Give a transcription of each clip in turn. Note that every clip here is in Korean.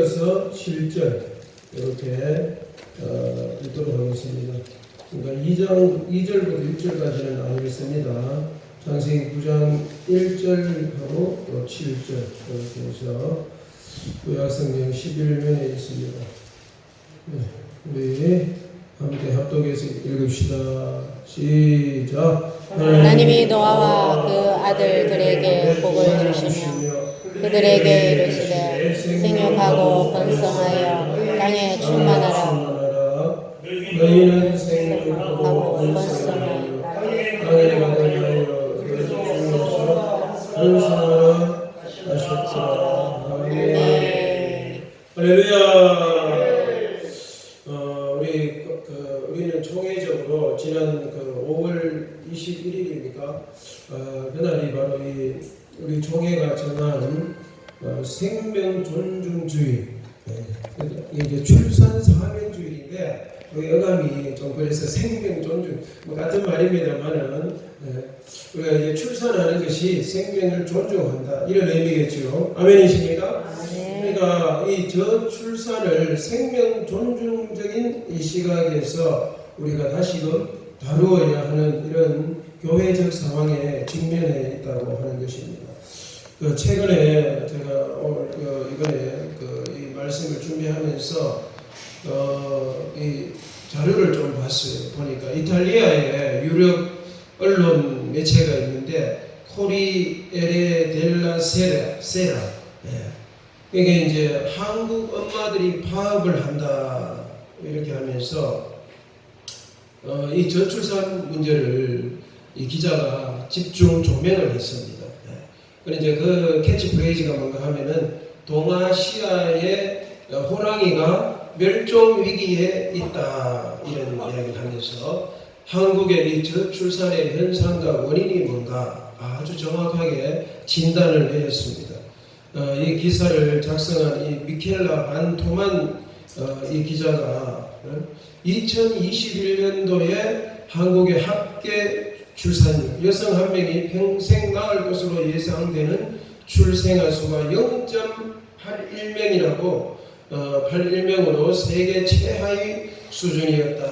이어서 7절 이렇게 어, 읽도록 하겠습니다. 그러니까 2장 2절부터 6절까지는 나누겠습니다. 창세기 9장 1절하고 또 7절 이렇게 해서 구약성경 11면에 있습니다. 네, 우리 함께 합독해서 읽읍시다. 시작. 하나님이 노아와 그 아들들에게 복을 주시며 그들에게 이르시되 생육하고 번성하여 땅에 충만하라 너희는 생육하고 하고 번성하여 땅에 가득하여 그 중에서 번성하라 하셨더라. 아멘. 네. 할렐루야. 어, 우리 그, 그, 우리는 총회적으로 지난 그 5월 21일입니까? 어, 그날이 바로 이 우리 총회가 정한 어, 생명 존중주의. 네. 이게 출산 사명주의인데 우리 어감이 좀 그래서 생명 존중 뭐 같은 말입니다만은 네. 우리가 이제 출산하는 것이 생명을 존중한다 이런 의미겠죠. 아멘이십니까? 네. 그러니까 이 저출산을 생명 존중적인 이 시각에서 우리가 다시금 다루어야 하는 이런 교회적 상황에 직면해 있다고 하는 것입니다. 그 최근에 제가 오늘 그 이번에 그 이 말씀을 준비하면서 어, 이 자료를 좀 봤어요. 보니까 이탈리아의 유력 언론 매체가 있는데 코리에레 델라 세라 세라 예. 이게 이제 한국 엄마들이 파업을 한다 이렇게 하면서 어, 이 저출산 문제를 이 기자가 집중 조명을 했습니다. 예. 그런데 이제 그 캐치프레이즈가 뭔가 하면은 동아시아의 호랑이가 멸종 위기에 있다 이런 이야기를 하면서 한국의 이 저출산의 현상과 원인이 뭔가 아주 정확하게 진단을 내렸습니다. 어, 이 기사를 작성한 이 미켈라 반토만 어, 이 기자가 어, 2021년도에 한국의 합계 출산율 여성 한 명이 평생 낳을 것으로 예상되는 출생아 수가 0.81명이라고 어, 81명으로 세계 최하위 수준이었다.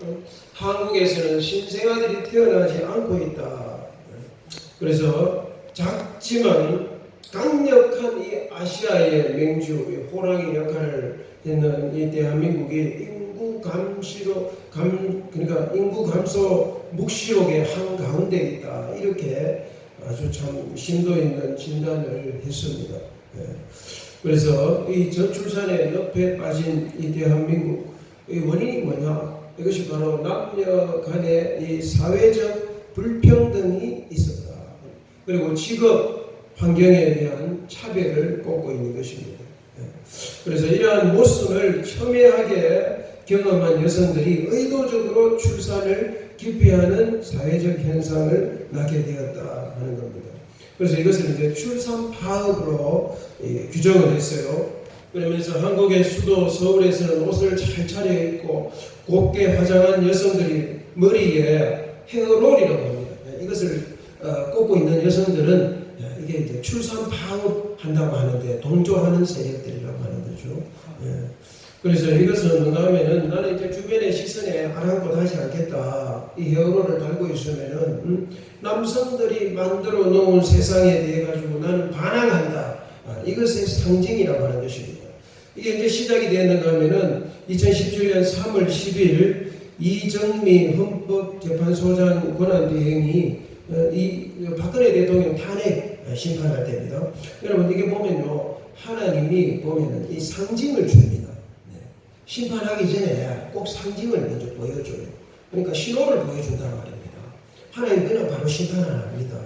어, 한국에서는 신생아들이 태어나지 않고 있다. 그래서 작지만 강력한 이 아시아의 맹주, 이 호랑이 역할을 했는 이 대한민국이 인구 감시로 감 그러니까 인구 감소 묵시록의 한 가운데 있다 이렇게 아주 참 심도 있는 진단을 했습니다. 예. 그래서 이 저출산의 옆에 빠진 이 대한민국 이 원인이 뭐냐? 이것이 바로 남녀 간의 이 사회적 불평등이 있었다. 그리고 직업 환경에 대한 차별을 꼽고 있는 것입니다. 예. 그래서 이러한 모순을 첨예하게 경험한 여성들이 의도적으로 출산을 기피하는 사회적 현상을 낳게 되었다 하는 겁니다. 그래서 이것을 이제 출산 파업으로 예, 규정을 했어요. 그러면서 한국의 수도 서울에서는 옷을 잘 차려입고 곱게 화장한 여성들이 머리에 헤어롤이라고 합니다. 예, 이것을 어, 꽂고 있는 여성들은 예, 이게 이제 출산 파업 한다고 하는데 동조하는 세력들이라고 하는 거죠. 예. 그래서 이것은 뭔가 하면은 나는 이제 주변의 시선에 아랑곳하지 않겠다. 이 헤어롤을 달고 있으면은 음, 남성들이 만들어 놓은 세상에 대해 가지고 나는 반항한다. 아, 이것의 상징이라고 하는 것입니다. 이게 이제 시작이 되었는가 하면은 2017년 3월 10일 이정미 헌법재판소장 권한대행이 어, 이 박근혜 대통령 탄핵 심판할 때입니다. 여러분 이게 보면요 하나님이 보면은 이 상징을 줍니다. 네. 심판하기 전에 꼭 상징을 먼저 보여줘요. 그러니까 신호를 보여준단 말입니다. 하나님 그냥 바로 심판 안 합니다.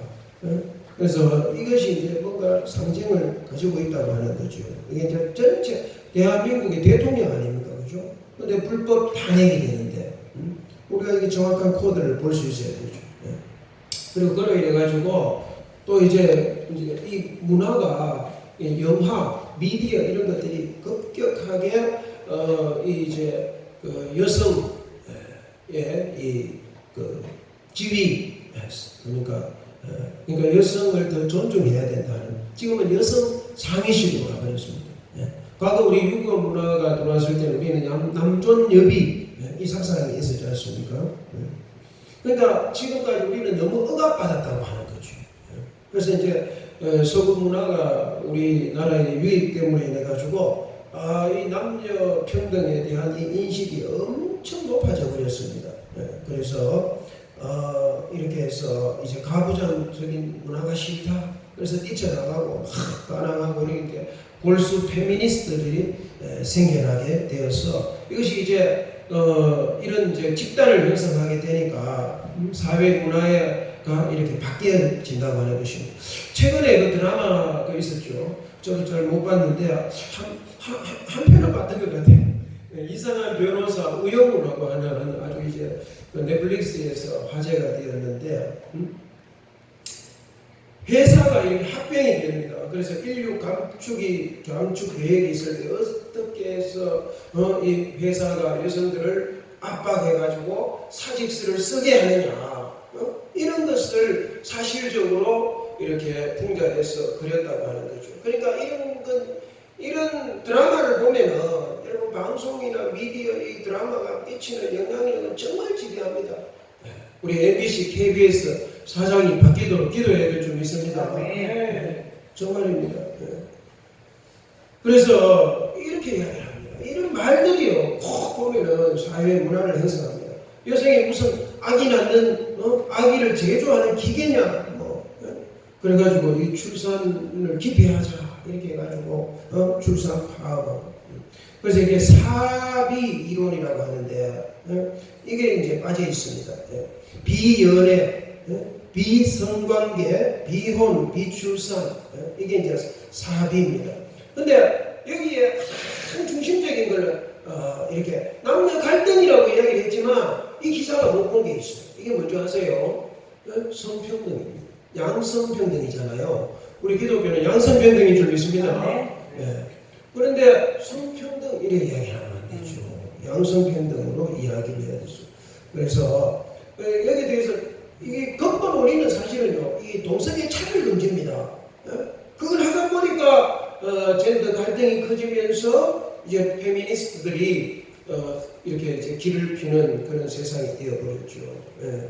어? 그래서 이것이 이제 뭔가 상징을 가지고 있다고 하는 거죠. 이게 이제 전체 대한민국의 대통령 아닙니까? 그죠? 근데 불법 탄핵이 되는데, 음? 우리가 이게 정확한 코드를 볼 수 있어야 되죠. 예. 그리고 그로 인해 가지고 또 이제, 이제 이 문화가 이 영화, 미디어 이런 것들이 급격하게 어, 이 이제 그 여성 예, 이그 지위 그러니까 어, 그러니까 여성을 더 존중해야 된다는 지금은 여성 상위식으로 가버렸습니다. 예. 과거 우리 유교 문화가 들어왔을 때는 우리는 남, 남존 여비 예, 이 상상이 있었지 않습니까? 예. 그러니까 지금까지 우리는 너무 억압받았다고 하는 거죠. 예. 그래서 이제 어, 서구 문화가 우리나라에 유입 때문에 인해 가지고 아, 이 남녀 평등에 대한 이 인식이 엄청 높아져 버렸습니다. 예, 그래서 어, 이렇게 해서 이제 가부장적인 문화가 싫다. 그래서 뛰쳐나가고 막 반항하고 이렇게 골수 페미니스트들이 에, 생겨나게 되어서 이것이 이제 어, 이런 이제 집단을 형성하게 되니까 음, 사회 문화가 이렇게 바뀌어진다고 하는 것입니다. 최근에 그 드라마가 있었죠. 저도 잘 못 봤는데 한, 한, 한, 한 편을 봤던 것 같아요. 예, 이상한 변호사 우영우라고 하는 아주 이제 그 넷플릭스에서 화제가 되었는데 음? 회사가 합병이 됩니다. 그래서 인류 감축이 감축 계획이 있을 때 어떻게 해서 어, 이 회사가 여성들을 압박해가지고 사직서를 쓰게 하느냐 어? 이런 것을 사실적으로 이렇게 풍자해서 그렸다고 하는 거죠. 그러니까 이런 건 이런 드라마를 보면은 여러분 방송이나 미디어 이 드라마가 끼치는 영향력은 정말 지대합니다. 우리 MBC, KBS 사장이 바뀌도록 기도해야 될 좀 있습니다. 네, 정말입니다. 네. 그래서 이렇게 이야기를 합니다. 이런 말들이요, 꼭 보면은 사회 문화를 형성합니다. 여성이 무슨 아기 낳는, 어? 아기를 제조하는 기계냐? 그래가지고 이 출산을 기피하자. 이렇게 해가지고, 어? 출산 파하고. 그래서 이게 사비 이론이라고 하는데, 예? 이게 이제 빠져 있습니다. 예. 비연애, 예? 비성관계, 비혼, 비출산, 예? 이게 이제 사비입니다. 근데 여기에 한 중심적인 걸 어, 이렇게 남녀 갈등이라고 이야기를 했지만 이 기사가 못 본 게 있어요. 이게 뭔지 아세요? 예? 성평등입니다. 양성 평등이잖아요. 우리 기독교는 양성 평등인 줄 믿습니다. 예. 그런데 성평등 이렇게 이야기하면 안 되죠. 양성 평등으로 이야기를 해야 되죠. 그래서 어, 여기에 대해서 이게 근본 원인은 사실은요, 이 동성애 차별 문제입니다. 어? 그걸 하다 보니까 어, 젠더 갈등이 커지면서 이제 페미니스트들이 어, 이렇게 이제 길을 피는 그런 세상이 되어버렸죠. 예.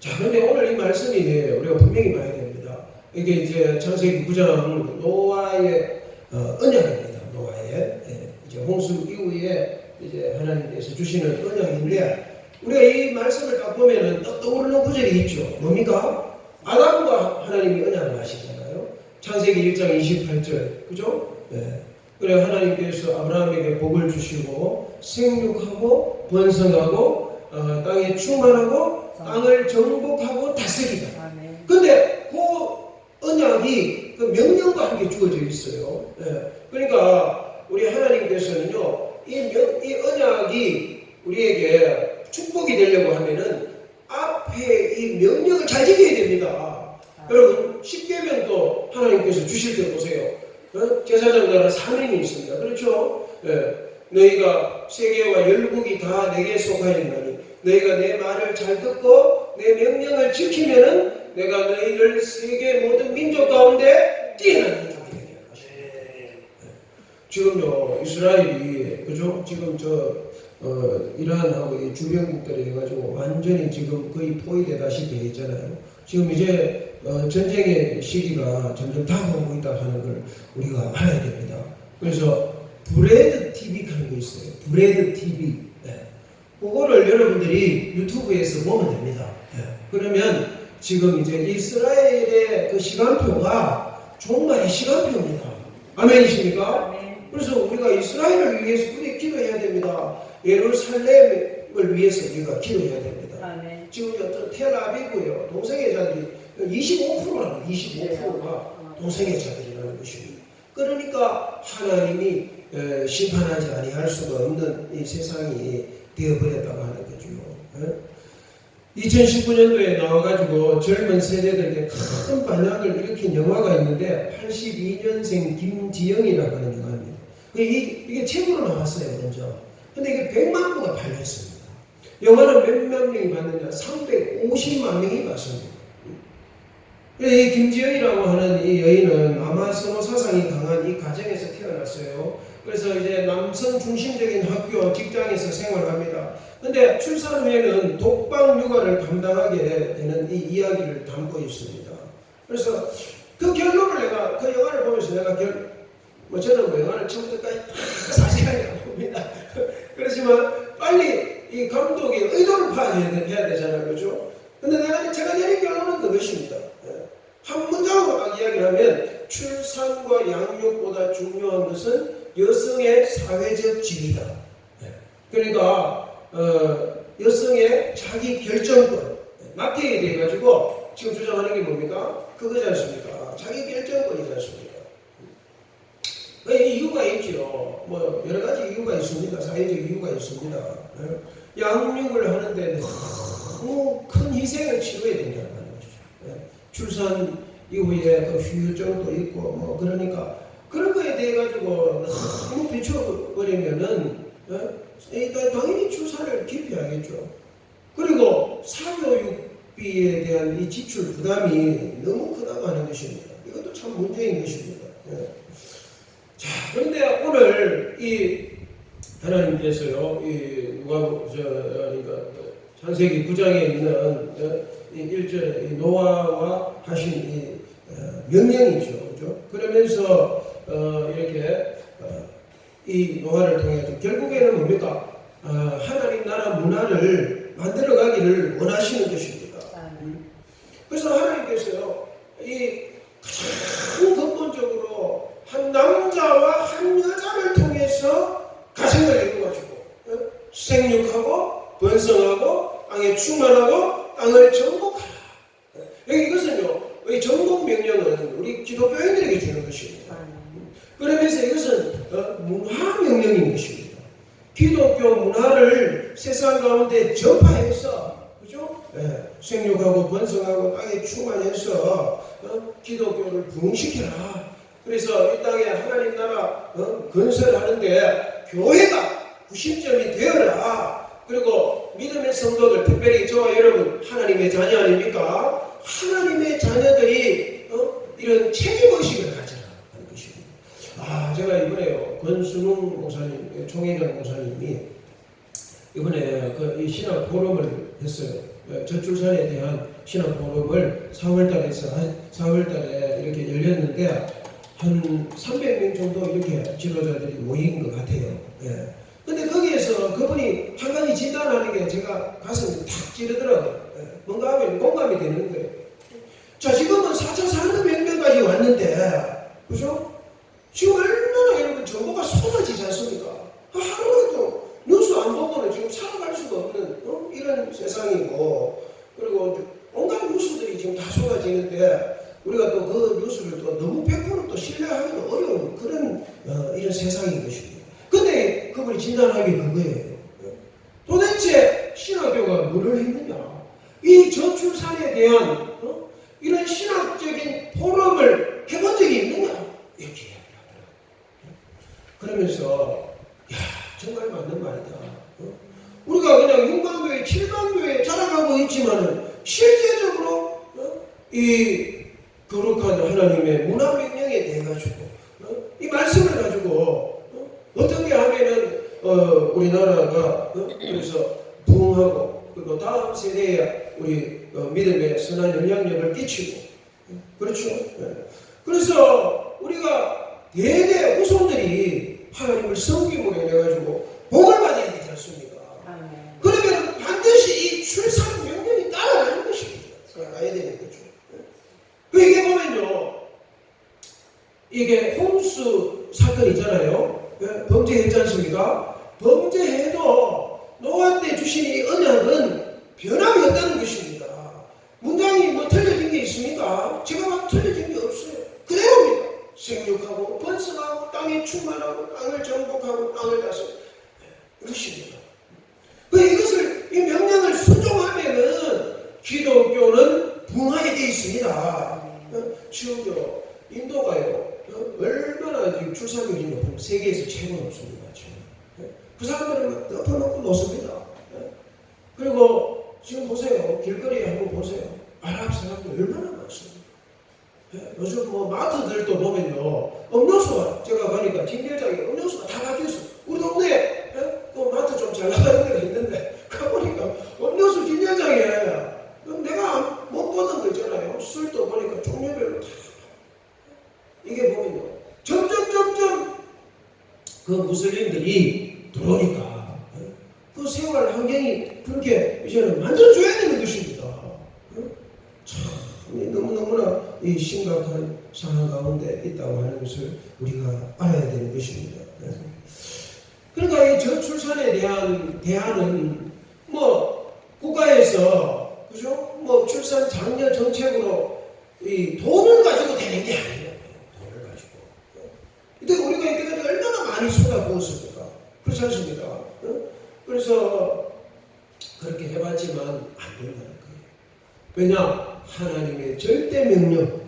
자, 그런데 오늘 이 말씀이 우리가 분명히 봐야 됩니다. 이게 이제 창세기 9장 노아의 어, 언약입니다. 노아의 예. 이제 홍수 이후에 이제 하나님께서 주시는 언약인데 우리가 이 말씀을 딱 보면은 떠- 떠오르는 구절이 있죠. 뭡니까? 아담과 하나님이 언약을 하시잖아요. 창세기 1장 28절. 그죠? 예. 그래 하나님께서 아브라함에게 복을 주시고 생육하고 번성하고 어, 땅에 충만하고 땅을 정복하고 다스리다. 근데 그 언약이 그 명령과 함께 주어져 있어요. 예. 그러니까 우리 하나님께서는요, 이, 명, 이 언약이 우리에게 축복이 되려고 하면은 앞에 이 명령을 잘 지켜야 됩니다. 여러분, 십계명도 하나님께서 주실 때 보세요. 어? 제사장 나라 3인이 있습니다. 그렇죠? 예. 너희가 세계와 열국이 다 내게 속하였나니 너희가 내 말을 잘 듣고 내 명령을 지키면은 내가 너희를 세계 모든 민족 가운데 뛰어난 민족이 되게 할 것이다. 지금요 이스라엘이 그죠? 지금 저 어, 이란하고 이 주변국들이 해가지고 완전히 지금 거의 포위되다시피 있잖아요. 지금 이제 어, 전쟁의 시기가 점점 다가오고 있다 하는 걸 우리가 알아야 됩니다. 그래서 브레드 TV 하는 게 있어요. 브레드 TV. 네. 그거를 여러분들이 유튜브에서 보면 됩니다. 예. 그러면 지금 이제 이스라엘의 그 시간표가 종말의 시간표입니다. 아멘이십니까? 그래서 우리가 이스라엘을 위해서 우리 기도해야 됩니다. 예루살렘을 위해서 우리가 기도해야 됩니다. 지금 어떤 텔아비브요 동성애 자들이 25%라는 25%가 동성애 자들이라는 것입니다. 그러니까 하나님이 에, 심판하지 아니할 수가 없는 이 세상이 되어버렸다고 하는 거죠. 예? 2019년도에 나와가지고 젊은 세대들에게 큰 반향을 일으킨 영화가 있는데 82년생 김지영이라고 하는 영화입니다. 그 이, 이게 책으로 나왔어요, 먼저. 근데 이게 100만 부가 팔렸습니다. 영화는 몇몇 명이 봤느냐? 350만 명이 봤습니다. 이 김지영이라고 하는 이 여인은 아마스노 사상이 강한 이 가정에서 태어났어요. 그래서 이제 남성 중심적인 학교, 직장에서 생활합니다. 근데 출산 후에는 독방 육아를 감당하게 되는 이 이야기를 담고 있습니다. 그래서 그 결론을 내가 그 영화를 보면서 내가 결, 뭐 저는 뭐 영화를 처음부터까지 안 봅니다. 그렇지만 빨리 이 감독이 의도를 파악해야 되잖아요. 그죠? 근데 내가, 제가 내린 결론은 그것입니다. 예. 한 문장으로 딱 이야기를 하면 출산과 양육보다 중요한 것은 여성의 사회적 지위다. 예. 그러니까 어, 여성의 자기 결정권 맡기게 돼가지고 지금 주장하는 게 뭡니까? 그거지 않습니까? 자기 결정권이지 않습니까? 그 이유가 있죠. 뭐 여러 가지 이유가 있습니다. 사회적 이유가 있습니다. 예. 양육을 하는데 너무 큰 희생을 치러야 된다는 거죠. 예. 출산 이후에 그 후유증도 있고 뭐 그러니까 그런 거에 대해 가지고 너무 비춰버리면은 예? 일단 당연히 출산을 기피하겠죠. 그리고 사교육비에 대한 이 지출 부담이 너무 크다고 하는 것입니다. 이것도 참 문제인 것입니다. 예. 자, 그런데 오늘 이 하나님께서요, 이 누가 저 그러니까 그 창세기 9장에 있는 어, 이 1절에 이 노아와 하신 이 어, 명령이죠, 그죠? 그러면서 어, 이렇게 어, 이 노아를 통해서 결국에는 뭡니까? 어, 하나님 나라 문화를 만들어가기를 원하시는 것입니다. 그래서 하나님께서요, 이 가장 근본적으로 한 남자와 한 여자를 통해서 가정을 이루어가지고 어? 생육하고 번성하고 땅에 충만하고 땅을 정복하라. 어? 여기 이것은요, 이 정복 명령은 우리 기독교인들에게 주는 것입니다. 그러면서 이것은 어, 문화 명령인 것입니다. 기독교 문화를 세상 가운데 전파해서 그죠? 예, 생육하고 번성하고 땅에 충만해서 어, 기독교를 부흥시켜라. 그래서 이 땅에 하나님 나라 어, 건설하는데 교회가 구심점이 되어라. 그리고 믿음의 성도들, 특별히 저와 여러분 하나님의 자녀 아닙니까? 하나님의 자녀들이 어, 이런 책임의식을 것입니다. 아, 제가 이번에요, 권순웅 목사님, 총회장 목사님이 이번에 그이 신학 포럼을 했어요. 예, 저출산에 대한 신학 포럼을 4월달에서 한 4월달에 이렇게 열렸는데 한 300명 정도 이렇게 지도자들이 모인 것 같아요. 예. 근데 거기에서 그분이 한 가지 진단하는 게 제가 가슴이 탁 찌르더라고요. 예. 뭔가 하면 공감이 되는 거예요. 자, 지금은 4차 산업혁명까지 왔는데, 그죠? 지금 얼마나 여러분 정보가 쏟아지지 않습니까? 하루에도 뉴스 안 보고는 지금 살아갈 수가 없는 어? 이런 세상이고 그리고 온갖 뉴스들이 지금 다 쏟아지는데 우리가 또 그 뉴스를 또 너무 100%또 신뢰하기는 어려운 그런 어, 이런 세상인 것입니다. 근데 그걸 진단하기 그거예요. 도대체 신학교가 뭐를 했느냐? 이 저출산에 대한 어? 이런 신학적인 포럼을 해본 적이 있느냐? 이렇게 이야기를 하더라고요. 그러면서 야 정말 맞는 말이다. 어? 우리가 그냥 육강교회, 칠강교회 자라가고 있지만은 실제적으로 어? 이 거룩한 하나님의 문화 명령에 대해 가지고 어? 이 말씀을 가지고 어? 떻게 하면은 어, 우리나라가 어? 그래서 부흥하고 그리고 다음 세대에 우리 어, 믿음의 선한 영향력을 끼치고 어? 그렇죠. 예. 그래서 우리가 대대 후손들이 하나님을 섬김으로 인해 가지고 복을 받아야 되지 않습니까? 그래 이 가야 되는 거죠. 예. 그 이게 보면요. 이게 홍수 사건이잖아요. 예. 범죄했지 않습니까? 범죄해도 노아한테 주신 이 언약은 변함이 없다는 것입니다. 문장이 뭐 틀려진 게 있습니까? 제가 막 틀려진 게 없어요. 그대로입니다. 생육하고 번성하고 땅에 충만하고 땅을 정복하고 땅을 다스리고 예. 그것입니다. 그 이것을 이 명령을 순종하면은 기독교는 붕하게 돼 있습니다. 어, 지금요 인도가요 어, 얼마나 지금 출산율이 높은 세계에서 최고 높습니다. 지금 예? 그 사람들은 막 덮어놓고 놓습니다. 예? 그리고 지금 보세요 길거리에 한번 보세요 아랍 사람들 얼마나 많습니까? 예? 요즘 뭐 마트들도 보면요 음료수가 제가 가니까 뒷길장에 음료수가 다 바뀌었어. 우리 동네에 예? 그 마트 좀 잘 나가는 데가 있는데 가보니까 음료수 뒷길장에 그럼 내가 못 보던 거 있잖아요. 술도 보니까 종류별로 다 이게 보면요 점점 점점 그 무슬림들이 들어오니까 예? 그 생활 환경이 그렇게 이제는 만들어줘야 되는 것입니다. 예? 참 너무너무나 이 심각한 상황 가운데 있다고 하는 것을 우리가 알아야 되는 것입니다. 예. 그러니까 이 저출산에 대한 대안은 뭐 국가에서 그죠? 뭐 출산 장려 정책으로 이 돈을 가지고 되는 게 아니에요. 돈을 가지고. 근데 우리가 이때까지 얼마나 많이 쏟아부었습니까? 그렇지 않습니까? 어? 그래서 그렇게 해봤지만 안 된다는 거예요. 왜냐? 하나님의 절대 명령,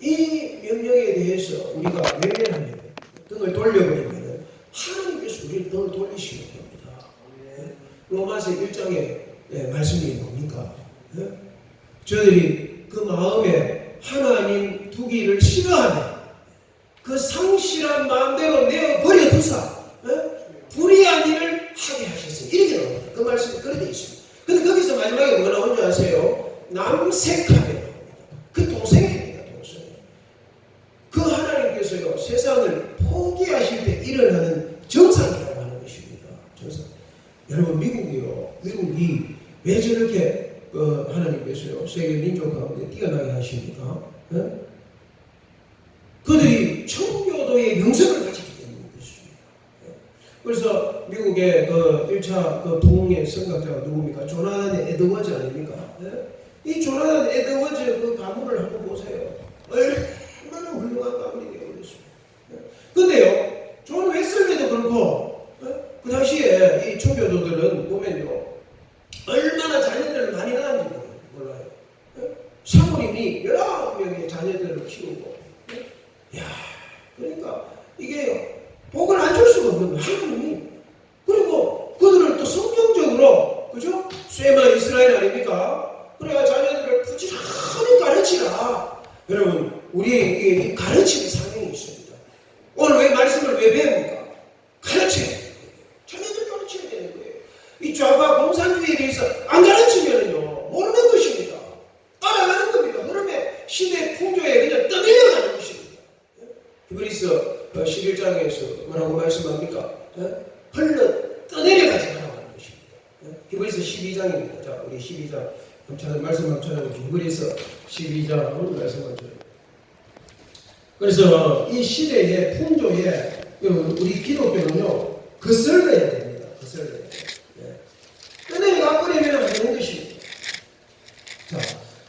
이 명령에 대해서 우리가 외면하면, 등을 돌려버리면, 하나님께서 우리를 등을 돌리시는 겁니다. 예? 로마서 1장에 예, 말씀이 뭡니까? 예? 저들이 그 마음에 하나님 두기를 싫어하면 그 상실한 마음대로 내어 버려 두사 예? 불의한 일을 하게 하셨어요. 이렇게 나옵니다. 그 말씀이 그렇게 있습니다. 근데 거기서 마지막에 뭐가 나오는지 아세요? 남색하게 나옵니다. 그 동생입니다. 동생. 그 하나님께서요 세상을 포기하실 때 일어나는 정상이라고 하는 것입니다. 정상. 여러분 미국이요. 미국이 왜 저렇게 어, 하나님께서요 세계 민족 가운데 뛰어나게 하십니까? 예? 그들이 청교도의 영성을 가지기 때문인 것입니다. 예? 그래서 미국의 그 1차 그 동의 선각자가 누굽니까? 조나단 에드워즈 아닙니까? 예? 이 조나단 에드워즈 그 가문을 한번 보세요. 얼마나 훌륭한 가문이 되어버렸습니다. 예? 존 웨슬리도 그렇고, 예? 그 당시에 이 청교도들은 보면요, 얼마나 자녀들을 많이 낳았는지 몰라요. 예? 사모님이 여러 명의 자녀들을 키우고, 예? 야, 그러니까 이게 복을 안 줄 수가 없는 거예요. 하나님이. 여러분, 우리에게 이 가르치는 사명이 있습니다. 오늘 왜 말씀을 왜 배웁니까? 가르쳐야 돼요. 자녀들 가르쳐야 되는 거예요. 이 좌파 공산주의에 대해서 안 가르치면요 모르는 것입니다. 따라가는 겁니다. 흐름에 시대 풍조에 그냥 떠밀려가는 것입니다. 히브리서 11장에서 뭐라고 말씀합니까? 예? 흘러 떠내려가지 말라고 하는 것입니다. 예? 히브리서 12장입니다. 자, 우리 12장 감찰 말씀 감찰하고 히브리서 12장 말씀 감찰. 그래서 이 시대의 풍조에 우리 기독교는요 거슬러야 됩니다. 거슬러야. 떠내려가 버리면 안 되는 것입니다. 자,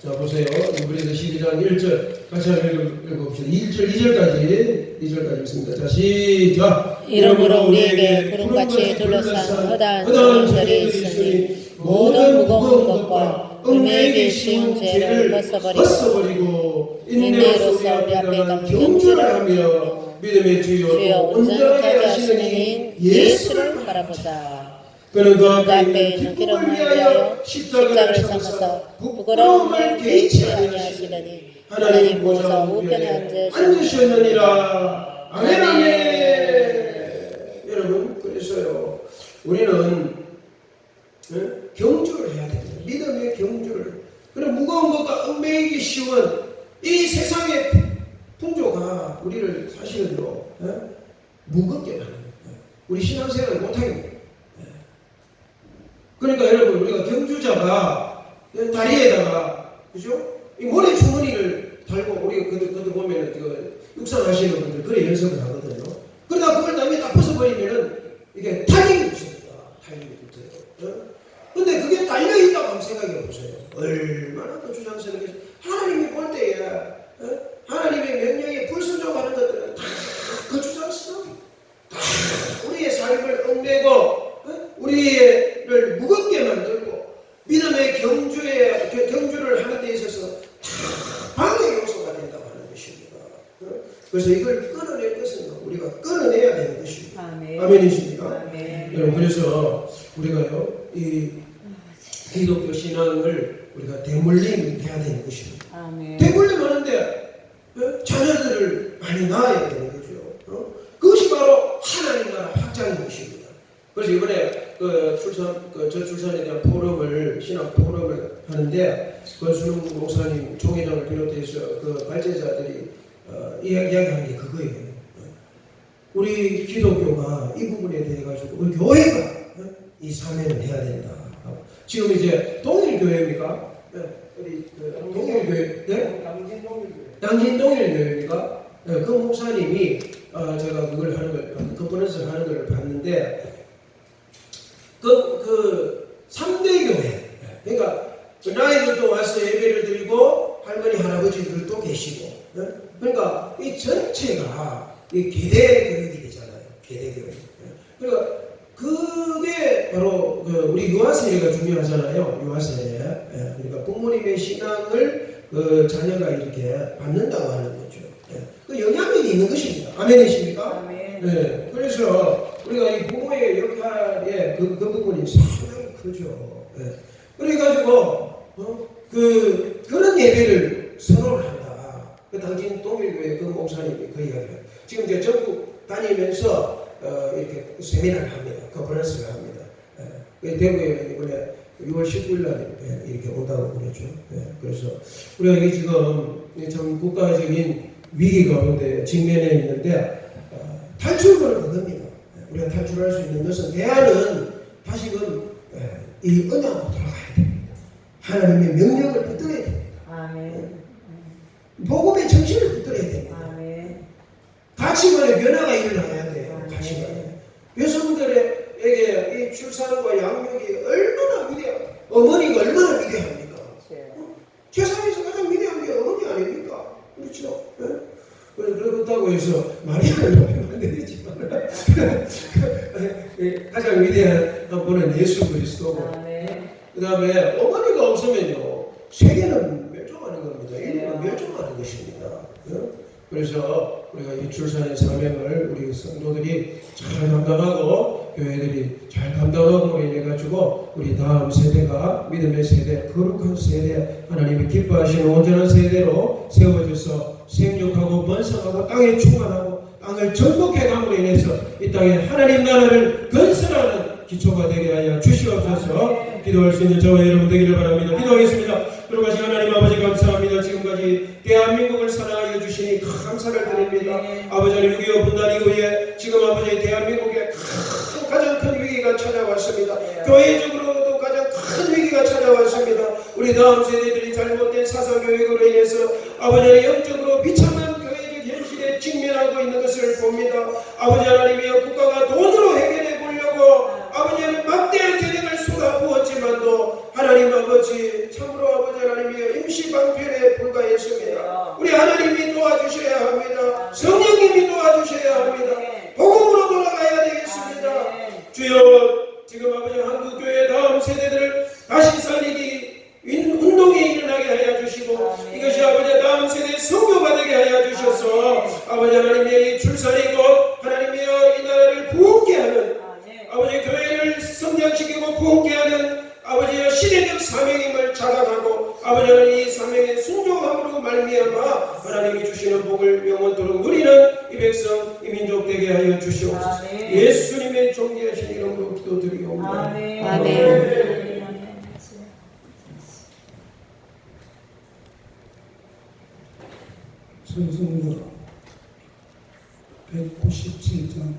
자 보세요. 우리에서 12장 1절 같이 한번 읽어- 읽어봅시다. 1절, 2절까지 2절까지 있습니다. 자, 시작. 이러므로 우리에게 구름같이 둘러싼 허다한 죄들이 있으니 모든 무거운 것과 음행에 쉬운 죄를 벗어버리고 인내로서 우리 앞에 경주를 하며 믿음의 주여 온전하게 하시는 인 예수를 바라보자. 그는 그그 앞에 있는 있는 기쁨을 위하여 십자가를 참아서 부끄러움을 개의치 아니하시더니 하나님 보좌 우편에 앉으셨느니라 아멘. 아멘 여러분 그래서요 우리는 예? 경주를 해야 됩니다 믿음의 경주를 그런 무거운 것과 얽매이기 쉬운 이 세상의 풍조가 우리를 사실은요 예? 무겁게 하는 거예요 우리 신앙생활을 못하게 해요 그러니까 여러분 우리가 경주자가 다리에다가 그죠? 이 모래 주머니를 달고 우리가 그들 그들 보면은 그 육상하시는 분들 그래 연습을 하거든요. 그러다 그걸 나중에 딱 벗어버리면은 이게 타격이 붙습니다. 타격이 붙어요. 어? 근데 그게 달려있다고 한번 생각해 보세요. 얼마나 더 주장스러운 게 하나님이 볼 때에 어? 하나님의 명령에 불순종하는 것들은 다 거주장스러워. 다 우리의 삶을 얽매고 어? 우리를 무겁게 만들고 믿음의 경주에 겨- 경주를 하는 데 있어서 다 방해 요소가 된다고 하는 것입니다. 어? 그래서 이걸 끊어낼 것은 우리가 끊어내야 되는 것입니다. 아멘. 아멘이십니까? 아멘. 여러분 그래서 우리가요 이 기독교 신앙을 우리가 대물림 해야 되는 것입니다. 아멘. 대물림 하는데 어? 자녀들을 많이 낳아야 되는 거죠. 어? 그것이 바로 하나님 나라 확장인 것입니다. 그래서 이번에 그 출산 그 저출산에 대한 포럼을 신학 포럼을 하는데 권순웅 목사님 총회장을 비롯해서 그 발제자들이 어, 이야기- 이야기하는 게 그거예요. 어? 우리 기독교가 이 부분에 대해 가지고 우리 교회가 어? 이 사명을 해야 된다. 하고. 지금 이제 동일교회입니까? 네, 우리 그 동일교회, 네? 당진 동일교회입니까? 네, 그 목사님이 어, 제가 그걸 하는 걸, 봤- 컨퍼런스를 하는 걸 봤는데 그, 그 3대 교회 그러니까 그 나이들도 와서 예배를 드리고 할머니 할아버지들도 계시고 네? 그러니까 이 전체가 이 계대 교육이 되잖아요 계대 교육 네? 그러니까 그게 바로 그 우리 유아세례가 중요하잖아요 유아세례 예, 그러니까 부모님의 신앙을 그 자녀가 이렇게 받는다고 하는 거죠 예, 그 영향력이 있는 것입니다 아멘이십니까? 아멘. 네, 그래서 우리가 이 부모의 역할에 그, 그 부분이 상당히 크죠. 네. 그래가지고 어? 그 그런 예배를 선호를 한다. 그 당진 동일교회 그 목사님이 그 이야기를 지금 이제 전국 다니면서 어, 이렇게 세미나를 합니다. 컨퍼런스를 합니다. 예. 그 대구에 이번에 6월 19일 날 이렇게 온다고 그러죠. 예. 그래서 우리가 이게 지금 참 국가적인 위기 가운데 직면해 있는데 어, 탈출구는 그겁니다. 예, 우리가 탈출할 수 있는 것은 대안은 다시금 예, 이 언약으로 됩니다. 하나님의 명령을 붙들어야 됩니다. 아멘. 복음의 정신을 붙들어야 됩니다. 아멘. 가치관의 변화가 일어나야 돼요. 가치관. 여성들에게 이 출산과 양육이 얼마나 위대한, 어머니가 얼마나 위대합니까? 세상에서 가장 위대한 게 어머니 아닙니까? 그렇죠? 예? 그래- 그렇다고 해서 마리아를 안 되지만 가장 위대한 분은 예수 그리스도고. 그 다음에 어머니가 없으면요 세계는 멸종하는 겁니다. 인류는 네. 멸종하는 것입니다. 예? 그래서 우리가 이 출산의 사명을 우리 성도들이 잘 감당하고 교회들이 잘 감당하고 인해 가지고 우리 다음 세대가 믿음의 세대, 거룩한 세대, 하나님이 기뻐하시는 온전한 세대로 세워져서 생육하고 번성하고 땅에 충만하고 땅을 정복해 감으로 인해서 이 땅에 하나님 나라를 건설하는 기초가 되게 하여 주시옵소서. 기도할 수 있는 저와 여러분 되기를 바랍니다. 기도하겠습니다. 그러가시 하나님 아버지 감사합니다. 지금까지 대한민국을 사랑하여 주시니 감사를 드립니다. 아버지 하나님 6.25 분단 이후에 지금 아버지 대한민국에 큰, 가장 큰 위기가 찾아왔습니다. 교회적으로도 가장 큰 위기가 찾아왔습니다. 우리 다음 세대들이 잘못된 사상 교육으로 인해서 아버지 하나님 영적으로 비참한 교회적 현실에 직면하고 있는 것을 봅니다. 아버지 하나님이여 국가가 돈 성성로 197장